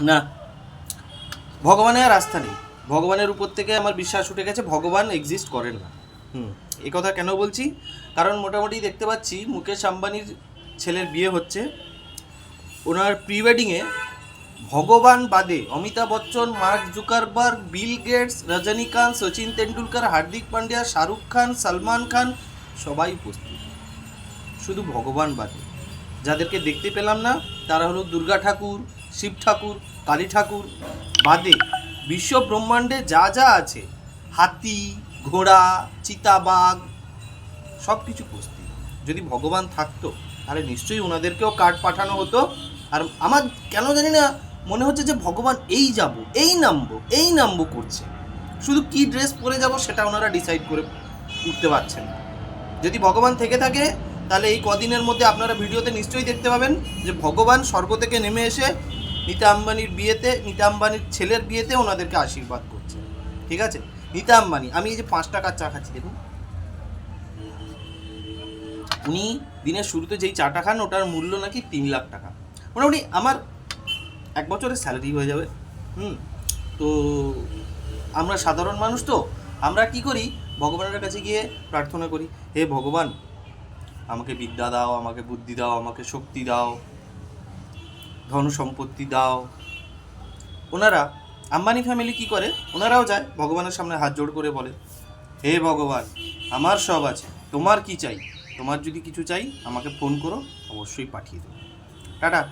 না। ভগবানের আর আস্থা নেই। ভগবানের উপর থেকে আমার বিশ্বাস উঠে গেছে, ভগবান এক্সিস্ট করেন না। হুম এই কথা কেন বলছি? কারণ মোটামুটি দেখতে পাচ্ছি মুকেশ আম্বানির ছেলের বিয়ে হচ্ছে। ওনার প্রি ওয়েডিংয়ে ভগবান বাদে Amitabh Bachchan, Mark Zuckerberg, Bill Gates, Rajinikanth, Sachin Tendulkar, Hardik Pandya, Shahrukh Khan, Salman Khan সবাই উপস্থিত। শুধু ভগবান বাদে। যাদেরকে দেখতে পেলাম না, তারা হলো দুর্গা ঠাকুর শিব ঠাকুর, কালী ঠাকুর বাদে বিশ্ব ব্রহ্মাণ্ডে যা যা আছে, হাতি, ঘোড়া, চিতাবাঘ সব কিছু উপস্থিত। যদি ভগবান থাকতো, তাহলে নিশ্চয়ই ওনাদেরকেও কার্ড পাঠানো হতো। আর আমার কেন জানি না মনে হচ্ছে যে ভগবান এই যাব, এই নামবো এই নামবো করছে। শুধু কি ড্রেস পরে যাব সেটা ওনারা ডিসাইড করে উঠতে পারছেন যদি ভগবান থেকে থাকে, তাহলে এই কদিনের মধ্যে আপনারা ভিডিওতে নিশ্চয়ই দেখতে পাবেন যে ভগবান স্বর্গ থেকে নেমে এসে নিতা আম্বানির বিয়েতে, নিতা আম্বানির ছেলের বিয়েতে ওনাদেরকে আশীর্বাদ করছে। ঠিক আছে? নিতা আম্বানি, আমি এই যে পাঁচ টাকার চা খাচ্ছি, দেখুন। উনি দিনের শুরুতে যেই চাটা খান, ওটার মূল্য নাকি তিন লাখ টাকা। মোটামুটি আমার এক বছরের স্যালারি হয়ে যাবে। হুম? তো আমরা সাধারণ মানুষ তো, আমরা কি করি? ভগবানের কাছে গিয়ে প্রার্থনা করি, হে ভগবান, আমাকে বিদ্যা দাও, আমাকে বুদ্ধি দাও, আমাকে শক্তি দাও। ধন সম্পত্তি দাও। ওনারা, আম্বানি ফ্যামিলি কি করে? ওনারাও যায়, ভগবানের সামনে হাত জোড় করে বলে, হে ভগবান, আমার সব আছে, তোমার কি চাই? তোমার যদি কিছু চাই, আমাকে ফোন করো, অবশ্যই পাঠিয়ে দেবো। টাটা।